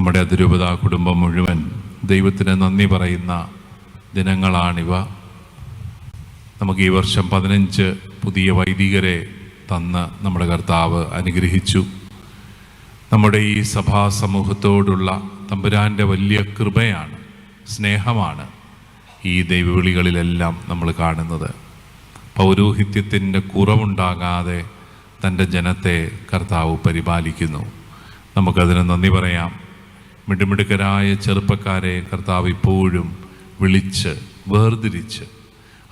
നമ്മുടെ അതിരൂപത കുടുംബം മുഴുവൻ ദൈവത്തിന് നന്ദി പറയുന്ന ദിനങ്ങളാണിവ. നമുക്ക് ഈ വർഷം പതിനഞ്ച് പുതിയ വൈദികരെ തന്ന് നമ്മുടെ കർത്താവ് അനുഗ്രഹിച്ചു. നമ്മുടെ ഈ സഭാ സമൂഹത്തോടുള്ള തമ്പുരാന്റെ വലിയ കൃപയാണ് സ്നേഹമാണ് ഈ ദൈവവിളികളിലെല്ലാം നമ്മൾ കാണുന്നത്. പൗരോഹിത്യത്തിന്റെ കുറവുണ്ടാകാതെ തന്റെ ജനത്തെ കർത്താവ് പരിപാലിക്കുന്നു. നമുക്കതിന് നന്ദി പറയാം. മിടുമിടുക്കരായ ചെറുപ്പക്കാരെ കർത്താവ് ഇപ്പോഴും വിളിച്ച് വേർതിരിച്ച്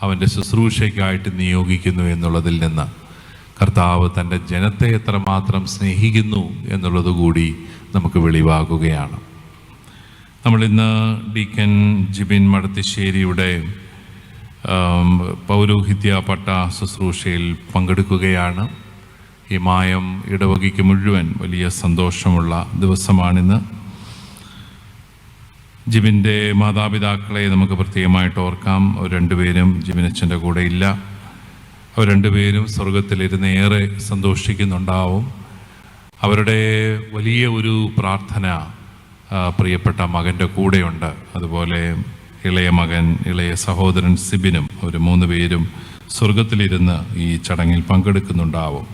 അവന്റെ ശുശ്രൂഷയ്ക്കായിട്ട് നിയോഗിക്കുന്നു എന്നുള്ളതിൽ നിന്ന് കർത്താവ് തന്റെ ജനത്തെ എത്രമാത്രം സ്നേഹിക്കുന്നു എന്നുള്ളതുകൂടി നമുക്ക് വെളിവാകുകയാണ്. നമ്മളിന്ന് ഡീക്കൻ ജിബിൻ മടത്തിശ്ശേരിയുടെ പൗരോഹിത്യ പട്ട ശുശ്രൂഷയിൽ പങ്കെടുക്കുകയാണ്. ഈ മായം ഇടവകയ്ക്ക് മുഴുവൻ വലിയ സന്തോഷമുള്ള ദിവസമാണിന്ന്. ജിബിന്റെ മാതാപിതാക്കളെ നമുക്ക് പ്രത്യേകമായിട്ട് ഓർക്കാം. അവർ രണ്ടുപേരും ജിമിനച്ഛന്റെ കൂടെ ഇല്ല അവർ രണ്ടുപേരും സ്വർഗത്തിലിരുന്ന് ഏറെ സന്തോഷിക്കുന്നുണ്ടാവും. അവരുടെ വലിയ ഒരു പ്രാർത്ഥന പ്രിയപ്പെട്ട മകന്റെ കൂടെയുണ്ട്. അതുപോലെ ഇളയ മകൻ ഇളയ സഹോദരൻ സിബിനും അവർ മൂന്ന് പേരും സ്വർഗത്തിലിരുന്ന് ഈ ചടങ്ങിൽ പങ്കെടുക്കുന്നുണ്ടാവും.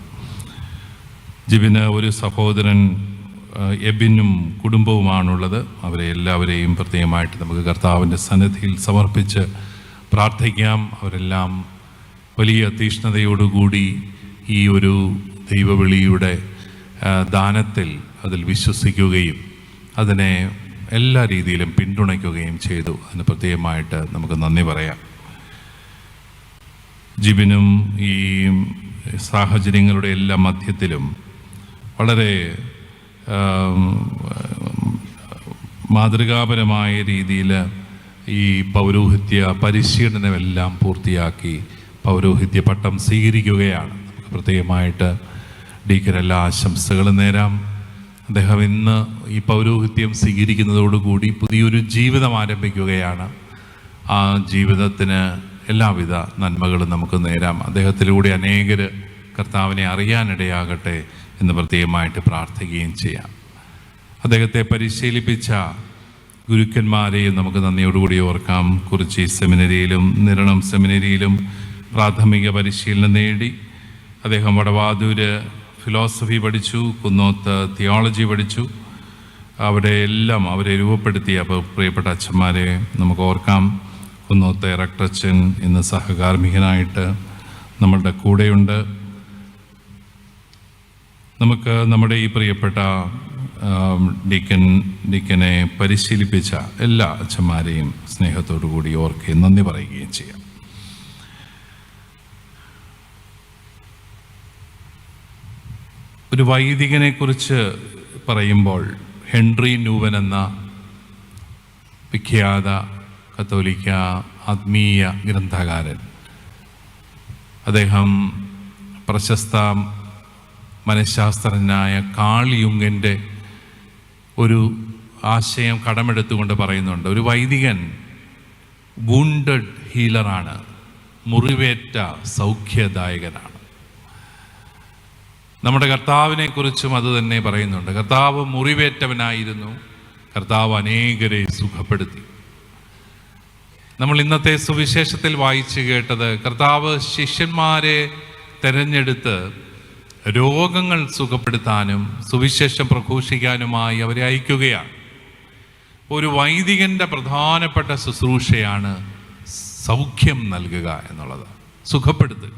ജിബിന് ഒരു സഹോദരൻ എബിനും കുടുംബവുമാണുള്ളത്. അവരെ എല്ലാവരെയും പ്രത്യേകമായിട്ട് നമുക്ക് കർത്താവിന്റെ സന്നിധിയിൽ സമർപ്പിച്ച് പ്രാർത്ഥിക്കാം. അവരെല്ലാം വലിയ തീഷ്ണതയോടുകൂടി ഈ ഒരു ദൈവവിളിയുടെ ദാനത്തിൽ അതിൽ വിശ്വസിക്കുകയും അതിനെ എല്ലാ രീതിയിലും പിന്തുണയ്ക്കുകയും ചെയ്തു. അതിന് പ്രത്യേകമായിട്ട് നമുക്ക് നന്ദി പറയാം. ജിബിനും ഈ സാഹചര്യങ്ങളുടെ എല്ലാ മധ്യത്തിലും വളരെ മാതൃകാപരമായ രീതിയിൽ ഈ പൗരോഹിത്യ പരിശീലനമെല്ലാം പൂർത്തിയാക്കി പൗരോഹിത്യ പട്ടം സ്വീകരിക്കുകയാണ്. പ്രത്യേകമായിട്ട് ഡീക്കൻ എല്ലാ ആശംസകളും നേരാം. അദ്ദേഹം ഇന്ന് ഈ പൗരോഹിത്യം സ്വീകരിക്കുന്നതോടുകൂടി പുതിയൊരു ജീവിതം ആരംഭിക്കുകയാണ്. ആ ജീവിതത്തിന് എല്ലാവിധ നന്മകളും നമുക്ക് നേരാം. അദ്ദേഹത്തിലൂടെ അനേകർ കർത്താവിനെ അറിയാനിടയാകട്ടെ. എന്ന് പ്രത്യേകമായിട്ട് പ്രാർത്ഥിക്കുകയും ചെയ്യാം. അദ്ദേഹത്തെ പരിശീലിപ്പിച്ച ഗുരുക്കന്മാരെയും നമുക്ക് നന്ദിയോടുകൂടി ഓർക്കാം. കുറിച്ചി സെമിനരിയിലും നിരണം സെമിനരിയിലും പ്രാഥമിക പരിശീലനം നേടി. അദ്ദേഹം വടവാതൂര് ഫിലോസഫി പഠിച്ചു കുന്നോത്ത് തിയോളജി പഠിച്ചു. അവിടെ എല്ലാം അവരെ രൂപപ്പെടുത്തിയ അപ്പോൾ പ്രിയപ്പെട്ട അച്ഛന്മാരെ നമുക്ക് ഓർക്കാം. കുന്നോത്ത് ഇറക്ടച്ചൻ ഇന്ന് സഹകാർമികനായിട്ട് നമ്മളുടെ കൂടെയുണ്ട്. നമുക്ക് നമ്മുടെ ഈ പ്രിയപ്പെട്ട ഡിക്കൻ ഡിക്കനെ പരിശീലിപ്പിച്ച എല്ലാ അച്ഛന്മാരെയും സ്നേഹത്തോടു കൂടി ഓർക്കുകയും നന്ദി പറയുകയും ചെയ്യാം. ഒരു വൈദികനെ കുറിച്ച് പറയുമ്പോൾ ഹെൻറി ന്യൂവൻ എന്ന വിഖ്യാത കത്തോലിക്ക ആത്മീയ ഗ്രന്ഥകാരൻ അദ്ദേഹം പ്രശസ്ത മനഃശാസ്ത്രജ്ഞനായ കാളിയുങ്ങന്റെ ഒരു ആശയം കടമെടുത്തുകൊണ്ട് പറയുന്നുണ്ട്. ഒരു വൈദികൻ വൂണ്ടഡ് ഹീലറാണ് മുറിവേറ്റ സൗഖ്യദായകനാണ്. നമ്മുടെ കർത്താവിനെ കുറിച്ചും അത് തന്നെ പറയുന്നുണ്ട്. കർത്താവ് മുറിവേറ്റവനായിരുന്നു. കർത്താവ് അനേകരെ സുഖപ്പെടുത്തി. നമ്മൾ ഇന്നത്തെ സുവിശേഷത്തിൽ വായിച്ചു കേട്ടത് കർത്താവ് ശിഷ്യന്മാരെ തെരഞ്ഞെടുത്ത് രോഗങ്ങൾ സുഖപ്പെടുത്താനും സുവിശേഷം പ്രഘോഷിക്കാനുമായി അവരെ അയക്കുകയാണ്. ഒരു വൈദികന്റെ പ്രധാനപ്പെട്ട ശുശ്രൂഷയാണ് സൗഖ്യം നൽകുക എന്നുള്ളത്. സുഖപ്പെടുത്തുക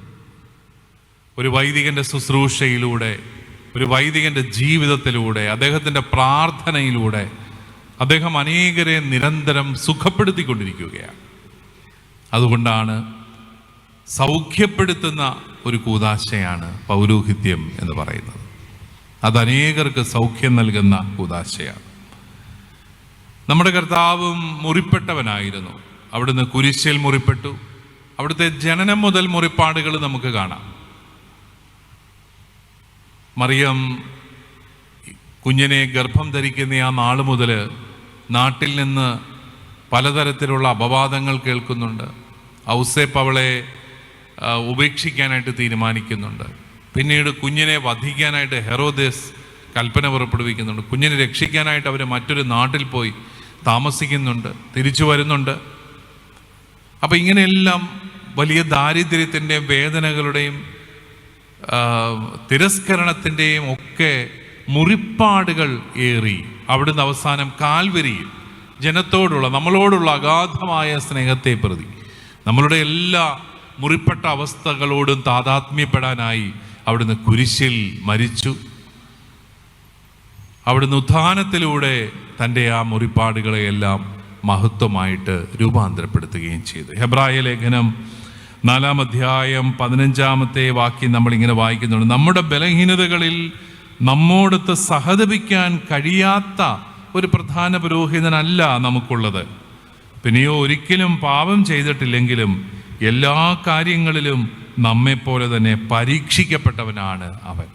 ഒരു വൈദികന്റെ ശുശ്രൂഷയിലൂടെ ഒരു വൈദികന്റെ ജീവിതത്തിലൂടെ അദ്ദേഹത്തിന്റെ പ്രാർത്ഥനയിലൂടെ അദ്ദേഹം അനേകരെ നിരന്തരം സുഖപ്പെടുത്തിക്കൊണ്ടിരിക്കുകയാണ്. അതുകൊണ്ടാണ് സൗഖ്യപ്പെടുത്തുന്ന ഒരു കൂതാശയാണ് പൗരോഹിത്യം എന്ന് പറയുന്നത്. അത് അനേകർക്ക് സൗഖ്യം നൽകുന്ന കൂതാശയാണ്. നമ്മുടെ കർത്താവും മുറിപ്പെട്ടവനായിരുന്നു. അവിടുന്ന് കുരിശിൽ മുറിപ്പെട്ടു. അവിടുത്തെ ജനനം മുതൽ മുറിപ്പാടുകൾ നമുക്ക് കാണാം. മറിയം കുഞ്ഞിനെ ഗർഭം ധരിക്കുന്ന ആ നാൾ മുതൽ നാട്ടിൽ നിന്ന് പലതരത്തിലുള്ള അപവാദങ്ങൾ കേൾക്കുന്നുണ്ട്. ഔസേപ്പ് അവളെ ഉപേക്ഷിക്കാനായിട്ട് തീരുമാനിക്കുന്നുണ്ട്. പിന്നീട് കുഞ്ഞിനെ വധിക്കാനായിട്ട് ഹെറോദേസ് കൽപ്പന പുറപ്പെടുവിക്കുന്നുണ്ട്. കുഞ്ഞിനെ രക്ഷിക്കാനായിട്ട് അവർ മറ്റൊരു നാട്ടിൽ പോയി താമസിക്കുന്നുണ്ട് തിരിച്ചു വരുന്നുണ്ട്. അപ്പോൾ ഇങ്ങനെയെല്ലാം വലിയ ദാരിദ്ര്യത്തിന്റെയും വേദനകളുടെയും തിരസ്കരണത്തിന്റെയും ഒക്കെ മുറിപ്പാടുകൾ ഏറി. അവിടുന്ന് അവസാനം കാൽവരിയിൽ ജനത്തോടുള്ള നമ്മളോടുള്ള അഗാധമായ സ്നേഹത്തെ പ്രതി. നമ്മളുടെ എല്ലാ മുറിപ്പെട്ട അവസ്ഥകളോടും താതാത്മ്യപ്പെടാനായി അവിടുന്ന് കുരിശിൽ മരിച്ചു. അവിടുന്ന് ഉത്ഥാനത്തിലൂടെ തന്റെ ആ മുറിപ്പാടുകളെയെല്ലാം മഹത്വമായിട്ട് രൂപാന്തരപ്പെടുത്തുകയും ചെയ്തു. ഹെബ്രായ ലേഖനം നാലാം അധ്യായം പതിനഞ്ചാമത്തെ വാക്യം നമ്മളിങ്ങനെ വായിക്കുന്നുണ്ട്. നമ്മുടെ ബലഹീനതകളിൽ നമ്മോടത്ത് സഹതപിക്കാൻ കഴിയാത്ത ഒരു പ്രധാന പുരോഹിതനല്ല നമുക്കുള്ളത്. പിന്നെയോ ഒരിക്കലും പാപം ചെയ്തിട്ടില്ലെങ്കിലും എല്ലാ കാര്യങ്ങളിലും നമ്മെപ്പോലെ തന്നെ പരീക്ഷിക്കപ്പെട്ടവനാണ് അവൻ.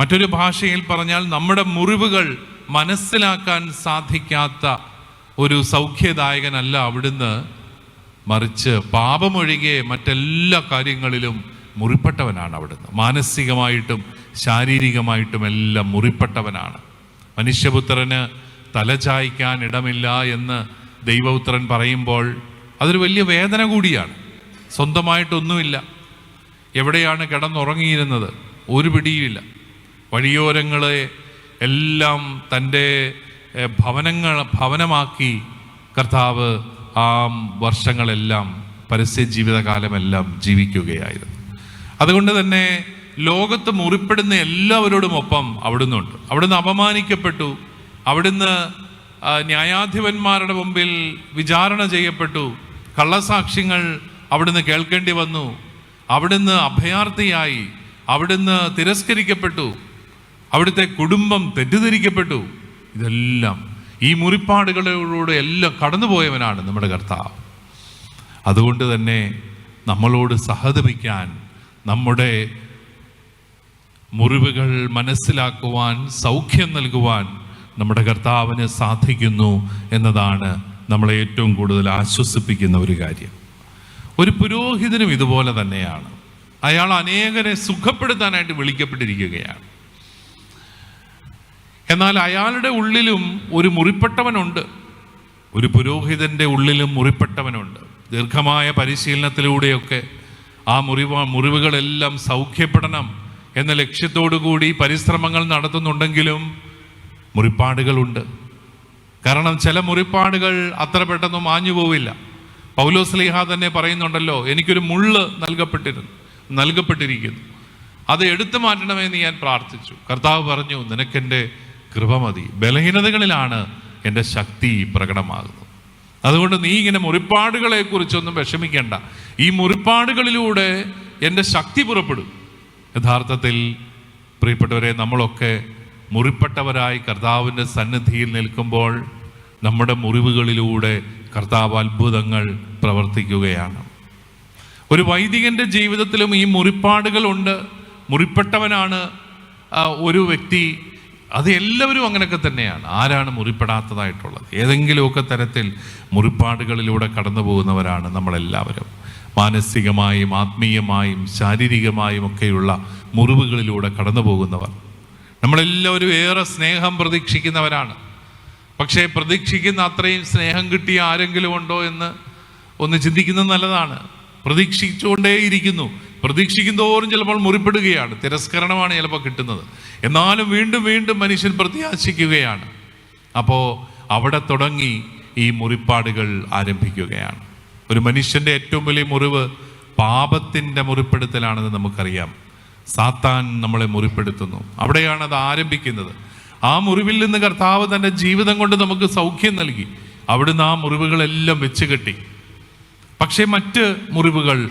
മറ്റൊരു ഭാഷയിൽ പറഞ്ഞാൽ നമ്മുടെ മുറിവുകൾ മനസ്സിലാക്കാൻ സാധിക്കാത്ത ഒരു സൗഖ്യദായകനല്ല അവിടുന്ന്. മറിച്ച് പാപമൊഴികെ മറ്റെല്ലാ കാര്യങ്ങളിലും മുറിപ്പെട്ടവനാണ് അവിടുന്ന്. മാനസികമായിട്ടും ശാരീരികമായിട്ടും എല്ലാം മുറിപ്പെട്ടവനാണ്. മനുഷ്യപുത്രന് തലചായ്ക്കാൻ ഇടമില്ല എന്ന് ദൈവപുത്രൻ പറയുമ്പോൾ അതൊരു വലിയ വേദന കൂടിയാണ്. സ്വന്തമായിട്ടൊന്നുമില്ല. എവിടെയാണ് കിടന്നുറങ്ങിയിരുന്നത്? ഒരു പിടിയുമില്ല. വഴിയോരങ്ങളെ എല്ലാം തന്റെ ഭവനങ്ങൾ ഭവനമാക്കി. കർത്താവ് ആ വർഷങ്ങളെല്ലാം പരസ്യ ജീവിതകാലമെല്ലാം ജീവിക്കുകയായിരുന്നു. അതുകൊണ്ട് തന്നെ ലോകത്ത് മുറിപ്പെടുന്ന എല്ലാവരോടും ഒപ്പം അവിടുന്നുണ്ട്. അവിടുന്ന് അപമാനിക്കപ്പെട്ടു. അവിടുന്ന് ന്യായാധിപന്മാരുടെ മുമ്പിൽ വിചാരണ ചെയ്യപ്പെട്ടു. കള്ളസാക്ഷ്യങ്ങൾ അവിടുന്ന് കേൾക്കേണ്ടി വന്നു. അവിടുന്ന് അഭയാർത്ഥിയായി. അവിടുന്ന് തിരസ്കരിക്കപ്പെട്ടു. അവിടുത്തെ കുടുംബം തെറ്റിദ്ധരിക്കപ്പെട്ടു. ഇതെല്ലാം ഈ മുറിപ്പാടുകളിലൂടെ എല്ലാം കടന്നുപോയവനാണ് നമ്മുടെ കർത്താവ്. അതുകൊണ്ട് തന്നെ നമ്മളോട് സഹതപിക്കാൻ നമ്മുടെ മുറിവുകൾ മനസ്സിലാക്കുവാൻ സൗഖ്യം നൽകുവാൻ നമ്മുടെ കർത്താവിന് സാധിക്കുന്നു എന്നതാണ് നമ്മളെ ഏറ്റവും കൂടുതൽ ആശ്വസിപ്പിക്കുന്ന ഒരു കാര്യം. ഒരു പുരോഹിതനും ഇതുപോലെ തന്നെയാണ്. അയാൾ അനേകരെ സുഖപ്പെടുത്താനായിട്ട് വിളിക്കപ്പെട്ടിരിക്കുകയാണ്. എന്നാൽ അയാളുടെ ഉള്ളിലും ഒരു മുറിപ്പെട്ടവനുണ്ട്. ഒരു പുരോഹിതന്റെ ഉള്ളിലും മുറിപ്പെട്ടവനുണ്ട്. ദീർഘമായ പരിശീലനത്തിലൂടെയൊക്കെ ആ മുറിവ മുറിവുകളെല്ലാം സൗഖ്യപ്പെടണം എന്ന ലക്ഷ്യത്തോടു കൂടി പരിശ്രമങ്ങൾ നടത്തുന്നുണ്ടെങ്കിലും മുറിപ്പാടുകളുണ്ട്. കാരണം ചില മുറിപ്പാടുകൾ അത്ര പെട്ടെന്ന് മാഞ്ഞു പോവില്ല. പൗലോസ് പൗലോസ്ലിഹ തന്നെ പറയുന്നുണ്ടല്ലോ എനിക്കൊരു മുള്ള് നൽകപ്പെട്ടിരുന്നു നൽകപ്പെട്ടിരിക്കുന്നു. അത് എടുത്തു മാറ്റണമെന്ന് ഞാൻ പ്രാർത്ഥിച്ചു. കർത്താവ് പറഞ്ഞു നിനക്കെന്റെ കൃപ മതി. ബലഹീനതകളിലാണ് എന്റെ ശക്തി പ്രകടമാകുന്നത്. അതുകൊണ്ട് നീ ഇങ്ങനെ മുറിപ്പാടുകളെ കുറിച്ചൊന്നും വിഷമിക്കേണ്ട. ഈ മുറിപ്പാടുകളിലൂടെ എന്റെ ശക്തി പുറപ്പെടും. യഥാർത്ഥത്തിൽ പ്രിയപ്പെട്ടവരെ നമ്മളൊക്കെ മുറിപ്പെട്ടവരായി കർത്താവിന്റെ സന്നിധിയിൽ നിൽക്കുമ്പോൾ നമ്മുടെ മുറിവുകളിലൂടെ കർത്താവ് അത്ഭുതങ്ങൾ പ്രവർത്തിക്കുകയാണ്. ഒരു വൈദികന്റെ ജീവിതത്തിലും ഈ മുറിപ്പാടുകളുണ്ട് മുറിപ്പെട്ടവനാണ് ഒരു വ്യക്തി. അത് എല്ലാവരും അങ്ങനെയൊക്കെ തന്നെയാണ്. ആരാണ് മുറിപ്പെടാത്തതായിട്ടുള്ളത്? ഏതെങ്കിലുമൊക്കെ തരത്തിൽ മുറിപ്പാടുകളിലൂടെ കടന്നു പോകുന്നവരാണ് നമ്മളെല്ലാവരും. മാനസികമായും ആത്മീയമായും ശാരീരികമായും ഒക്കെയുള്ള മുറിവുകളിലൂടെ കടന്നു പോകുന്നവർ. നമ്മളെല്ലാവരും ഏറെ സ്നേഹം പ്രതീക്ഷിക്കുന്നവരാണ്. പക്ഷേ പ്രതീക്ഷിക്കുന്ന അത്രയും സ്നേഹം കിട്ടിയ ആരെങ്കിലും ഉണ്ടോ എന്ന് ഒന്ന് ചിന്തിക്കുന്നത് നല്ലതാണ്. പ്രതീക്ഷിച്ചുകൊണ്ടേയിരിക്കുന്നു. പ്രതീക്ഷിക്കുന്നതോറും ചിലപ്പോൾ മുറിപ്പെടുകയാണ്. തിരസ്കരണമാണ് ചിലപ്പോൾ കിട്ടുന്നത്. എന്നാലും വീണ്ടും വീണ്ടും മനുഷ്യൻ പ്രത്യാശിക്കുകയാണ്. അപ്പോൾ അവിടെ തുടങ്ങി ഈ മുറിപ്പാടുകൾ ആരംഭിക്കുകയാണ്. ഒരു മനുഷ്യന്റെ ഏറ്റവും വലിയ മുറിവ് പാപത്തിന്റെ മുറിപ്പെടുത്തലാണെന്ന് നമുക്കറിയാം. സാത്താൻ നമ്മളെ മുറിപ്പെടുത്തുന്നു. അവിടെയാണ് അത് ആരംഭിക്കുന്നത്. ആ മുറിവിൽ നിന്ന് കർത്താവ് തന്റെ ജീവിതം കൊണ്ട് നമുക്ക് സൗഖ്യം നൽകി. അവിടുന്ന് ആ മുറിവുകളെല്ലാം വെച്ച് കെട്ടി പക്ഷേ മറ്റ് മുറിവുകൾ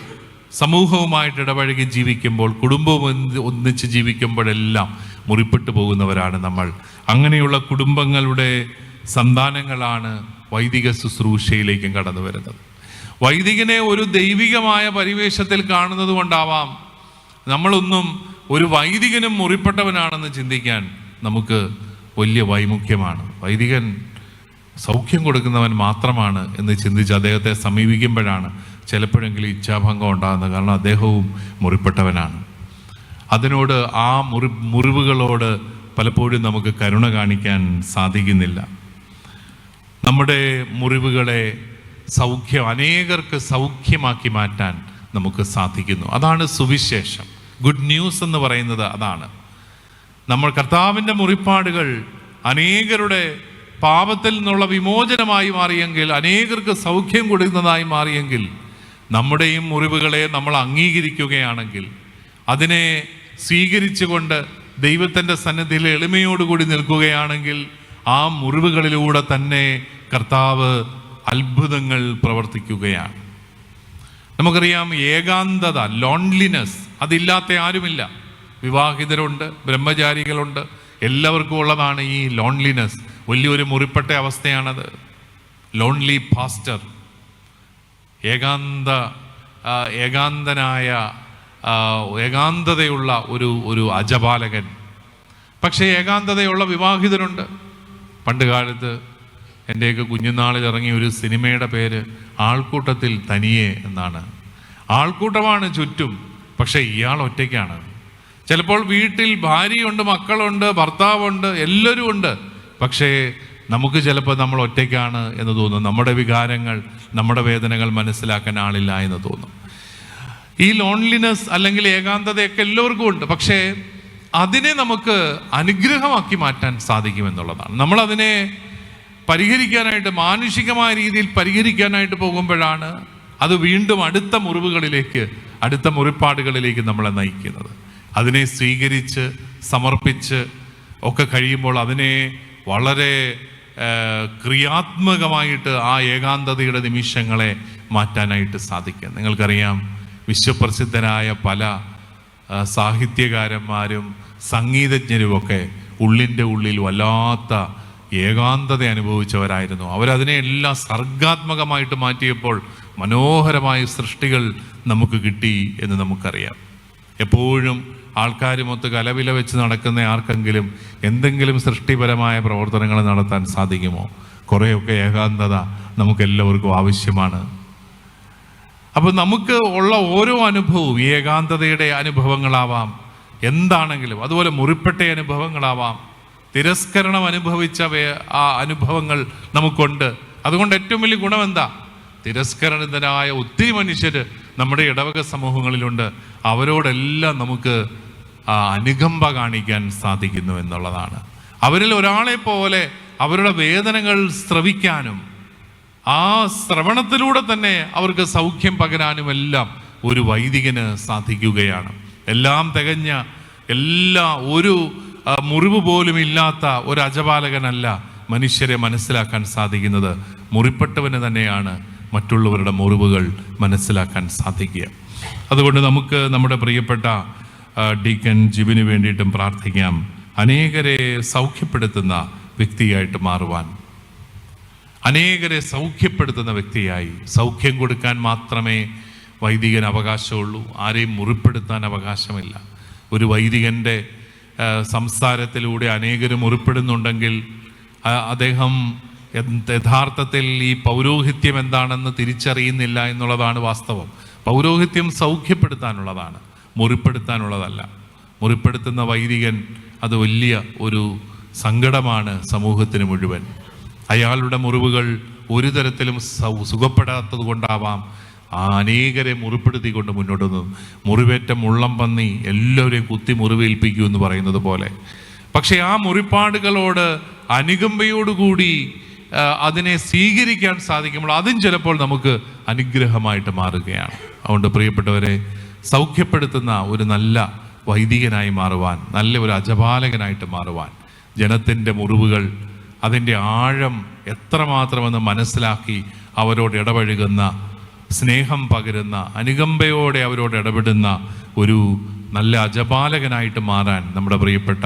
സമൂഹവുമായിട്ട് ഇടപഴകി ജീവിക്കുമ്പോൾ കുടുംബവും ഒന്നി- ഒന്നിച്ച് ജീവിക്കുമ്പോഴെല്ലാം മുറിപ്പെട്ടു പോകുന്നവരാണ് നമ്മൾ. അങ്ങനെയുള്ള കുടുംബങ്ങളുടെ സന്താനങ്ങളാണ് വൈദിക ശുശ്രൂഷയിലേക്കും കടന്നു വരുന്നത്. വൈദികനെ ഒരു ദൈവികമായ പരിവേഷത്തിൽ കാണുന്നത് കൊണ്ടാവാം നമ്മളൊന്നും ഒരു വൈദികനും മുറിപ്പെട്ടവനാണെന്ന് ചിന്തിക്കാൻ നമുക്ക് വലിയ വൈമുഖ്യമാണ്. വൈദികൻ സൗഖ്യം കൊടുക്കുന്നവൻ മാത്രമാണ് എന്ന് ചിന്തിച്ച് അദ്ദേഹത്തെ സമീപിക്കുമ്പോഴാണ് ചിലപ്പോഴെങ്കിലും ഇച്ഛാഭംഗം ഉണ്ടാകുന്നത്. കാരണം അദ്ദേഹവും മുറിപ്പെട്ടവനാണ്. അതിനോട് ആ മുറി മുറിവുകളോട് പലപ്പോഴും നമുക്ക് കരുണ കാണിക്കാൻ സാധിക്കുന്നില്ല. നമ്മുടെ മുറിവുകളെ സൗഖ്യം അനേകർക്ക് സൗഖ്യമാക്കി മാറ്റാൻ നമുക്ക് സാധിക്കുന്നു. അതാണ് സുവിശേഷം. ഗുഡ് ന്യൂസ് എന്ന് പറയുന്നത് അതാണ്. നമ്മൾ കർത്താവിന്റെ മുറിപ്പാടുകൾ അനേകരുടെ പാപത്തിൽ നിന്നുള്ള വിമോചനമായി മാറിയെങ്കിൽ അനേകർക്ക് സൗഖ്യം കൊടുക്കുന്നതായി മാറിയെങ്കിൽ നമ്മുടെയും മുറിവുകളെ നമ്മൾ അംഗീകരിക്കുകയാണെങ്കിൽ അതിനെ സ്വീകരിച്ചുകൊണ്ട് ദൈവത്തിന്റെ സന്നിധിയിൽ എളിമയോടുകൂടി നിൽക്കുകയാണെങ്കിൽ ആ മുറിവുകളിലൂടെ തന്നെ കർത്താവ് അത്ഭുതങ്ങൾ പ്രവർത്തിക്കുകയാണ്. നമുക്കറിയാം ഏകാന്തത ലോൺലിനെസ് അതില്ലാത്ത ആരുമില്ല. വിവാഹിതരുണ്ട് ബ്രഹ്മചാരികളുണ്ട്. എല്ലാവർക്കും ഉള്ളതാണ് ഈ ലോൺലിനെസ് വലിയൊരു മുറിപ്പെട്ട അവസ്ഥയാണത്. ലോൺലി പാസ്റ്റർ ഏകാന്ത ഏകാന്തനായ ഏകാന്തതയുള്ള ഒരു ഒരു അജപാലകൻ. പക്ഷേ ഏകാന്തതയുള്ള വിവാഹിതരുണ്ട്. പണ്ട് കാലത്ത് എന്റെയൊക്കെ കുഞ്ഞുനാളിൽ ഇറങ്ങിയ ഒരു സിനിമയുടെ പേര് ആൾക്കൂട്ടത്തിൽ തനിയെ എന്നാണ്. ആൾക്കൂട്ടമാണ് ചുറ്റും. പക്ഷേ ഇയാൾ ഒറ്റയ്ക്കാണ്. ചിലപ്പോൾ വീട്ടിൽ ഭാര്യയുണ്ട് മക്കളുണ്ട് ഭർത്താവുണ്ട് എല്ലാവരും ഉണ്ട്. പക്ഷേ നമുക്ക് ചിലപ്പോൾ നമ്മൾ ഒറ്റയ്ക്കാണ് എന്ന് തോന്നും. നമ്മുടെ വികാരങ്ങൾ നമ്മുടെ വേദനകൾ മനസ്സിലാക്കാൻ ആളില്ല എന്ന് തോന്നും. ഈ ലോൺലിനെസ് അല്ലെങ്കിൽ ഏകാന്തതയൊക്കെ എല്ലാവർക്കും ഉണ്ട്. പക്ഷേ അതിനെ നമുക്ക് അനുഗ്രഹമാക്കി മാറ്റാൻ സാധിക്കുമെന്നുള്ളതാണ് നമ്മളതിനെ പരിഹരിക്കാനായിട്ട് മാനുഷികമായ രീതിയിൽ പരിഹരിക്കാനായിട്ട് പോകുമ്പോഴാണ് അത് വീണ്ടും അടുത്ത മുറിവുകളിലേക്ക് അടുത്ത മുറിപ്പാടുകളിലേക്ക് നമ്മളെ നയിക്കുന്നത്. അതിനെ സ്വീകരിച്ച് സമർപ്പിച്ച് ഒക്കെ കഴിയുമ്പോൾ അതിനെ വളരെ ക്രിയാത്മകമായിട്ട് ആ ഏകാന്തതയുടെ നിമിഷങ്ങളെ മാറ്റാനായിട്ട് സാധിക്കും. നിങ്ങൾക്കറിയാം വിശ്വപ്രസിദ്ധരായ പല സാഹിത്യകാരന്മാരും സംഗീതജ്ഞരുമൊക്കെ ഉള്ളിന്റെ ഉള്ളിൽ വല്ലാത്ത ഏകാന്തത അനുഭവിച്ചവരായിരുന്നു. അവരതിനെ എല്ലാം സർഗാത്മകമായിട്ട് മാറ്റിയപ്പോൾ മനോഹരമായ സൃഷ്ടികൾ നമുക്ക് കിട്ടി എന്ന് നമുക്കറിയാം. എപ്പോഴും ആൾക്കാരുമൊത്ത് കലവില വെച്ച് നടക്കുന്ന ആർക്കെങ്കിലും എന്തെങ്കിലും സൃഷ്ടിപരമായ പ്രവർത്തനങ്ങൾ നടത്താൻ സാധിക്കുമോ? കുറേയൊക്കെ ഏകാന്തത നമുക്കെല്ലാവർക്കും ആവശ്യമാണ്. അപ്പോൾ നമുക്ക് ഉള്ള ഓരോ അനുഭവവും ഈ ഏകാന്തതയുടെ അനുഭവങ്ങളാവാം. എന്താണെങ്കിലും അതുപോലെ മുറിപ്പെട്ട അനുഭവങ്ങളാവാം. തിരസ്കരണം അനുഭവിച്ച ആ അനുഭവങ്ങൾ നമുക്കുണ്ട്. അതുകൊണ്ട് ഏറ്റവും വലിയ ഗുണം എന്താ തിരസ്കരണത്തിനായ ഒത്തിരി മനുഷ്യർ നമ്മുടെ ഇടവക സമൂഹങ്ങളിലുണ്ട്. അവരോടെല്ലാം നമുക്ക് അനുകമ്പ കാണിക്കാൻ സാധിക്കുന്നു എന്നുള്ളതാണ്. അവരിൽ ഒരാളെ പോലെ അവരുടെ വേദനകൾ ശ്രവിക്കാനും ആ ശ്രവണത്തിലൂടെ തന്നെ അവർക്ക് സൗഖ്യം പകരാനും എല്ലാം ഒരു വൈദികന് സാധിക്കുകയാണ്. എല്ലാം തികഞ്ഞ എല്ലാ ഒരു മുറിവ് പോലും ഇല്ലാത്ത ഒരു അജപാലകനല്ല മനുഷ്യരെ മനസ്സിലാക്കാൻ സാധിക്കുന്നത്. മുറിപ്പെട്ടവന് തന്നെയാണ് മറ്റുള്ളവരുടെ മുറിവുകൾ മനസ്സിലാക്കാൻ സാധിക്കുക. അതുകൊണ്ട് നമുക്ക് നമ്മുടെ പ്രിയപ്പെട്ട ഡീക്കൻ ജിബിന് വേണ്ടിയിട്ടും പ്രാർത്ഥിക്കാം. അനേകരെ സൗഖ്യപ്പെടുത്തുന്ന വ്യക്തിയായിട്ട് മാറുവാൻ. അനേകരെ സൗഖ്യപ്പെടുത്തുന്ന വ്യക്തിയായി. സൗഖ്യം കൊടുക്കാൻ മാത്രമേ വൈദികൻ അവകാശമുള്ളൂ. ആരെയും മുറിപ്പെടുത്താൻ അവകാശമില്ല. ഒരു വൈദികന്റെ സംസാരത്തിലൂടെ അനേകരും മുറിപ്പെടുന്നുണ്ടെങ്കിൽ അദ്ദേഹം യഥാർത്ഥത്തിൽ ഈ പൗരോഹിത്യം എന്താണെന്ന് തിരിച്ചറിയുന്നില്ല എന്നുള്ളതാണ് വാസ്തവം. പൗരോഹിത്യം സൗഖ്യപ്പെടുത്താനുള്ളതാണ്. മുറിപ്പെടുത്താനുള്ളതല്ല. മുറിപ്പെടുത്തുന്ന വൈദികൻ അത് വലിയ ഒരു സങ്കടമാണ് സമൂഹത്തിന് മുഴുവൻ. അയാളുടെ മുറിവുകൾ ഒരു തരത്തിലും സുഖപ്പെടാത്തത് കൊണ്ടാവാം. ആ അനേകരെ മുറിപ്പെടുത്തിക്കൊണ്ട് മുന്നോട്ട് വന്നു. മുറിവേറ്റ മുള്ളം പന്നി എല്ലാവരെയും കുത്തി മുറിവേൽപ്പിക്കൂ എന്ന് പറയുന്നത് പോലെ. പക്ഷേ ആ മുറിപ്പാടുകളോട് അനുകമ്പയോടുകൂടി അതിനെ സ്വീകരിക്കാൻ സാധിക്കുമ്പോൾ അതും ചിലപ്പോൾ നമുക്ക് അനുഗ്രഹമായിട്ട് മാറുകയാണ്. അതുകൊണ്ട് പ്രിയപ്പെട്ടവരെ സൗഖ്യപ്പെടുത്തുന്ന ഒരു നല്ല വൈദികനായി മാറുവാൻ നല്ല ഒരു അജപാലകനായിട്ട് മാറുവാൻ ജനത്തിന്റെ മുറിവുകൾ അതിന്റെ ആഴം എത്രമാത്രമെന്ന് മനസ്സിലാക്കി അവരോട് ഇടപഴകുന്ന സ്നേഹം പകരുന്ന അനുകമ്പയോടെ അവരോട് ഇടപെടുന്ന ഒരു നല്ല അജപാലകനായിട്ട് മാറാൻ നമ്മുടെ പ്രിയപ്പെട്ട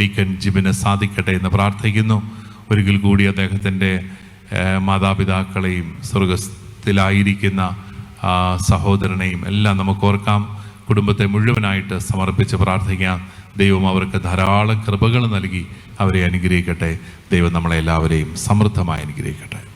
ഡീക്കൻ ജിബിന് സാധിക്കട്ടെ എന്ന് പ്രാർത്ഥിക്കുന്നു. ഒരിക്കൽ കൂടി അദ്ദേഹത്തിന്റെ മാതാപിതാക്കളെയും സ്വർഗത്തിലായിരിക്കുന്ന സഹോദരനെയും എല്ലാം നമുക്ക് ഓർക്കാം. കുടുംബത്തെ മുഴുവനായിട്ട് സമർപ്പിച്ച് പ്രാർത്ഥിക്കാം. ദൈവം അവർക്ക് ധാരാളം കൃപകൾ നൽകി അവരെ അനുഗ്രഹിക്കട്ടെ. ദൈവം നമ്മളെ എല്ലാവരെയും സമൃദ്ധമായി അനുഗ്രഹിക്കട്ടെ.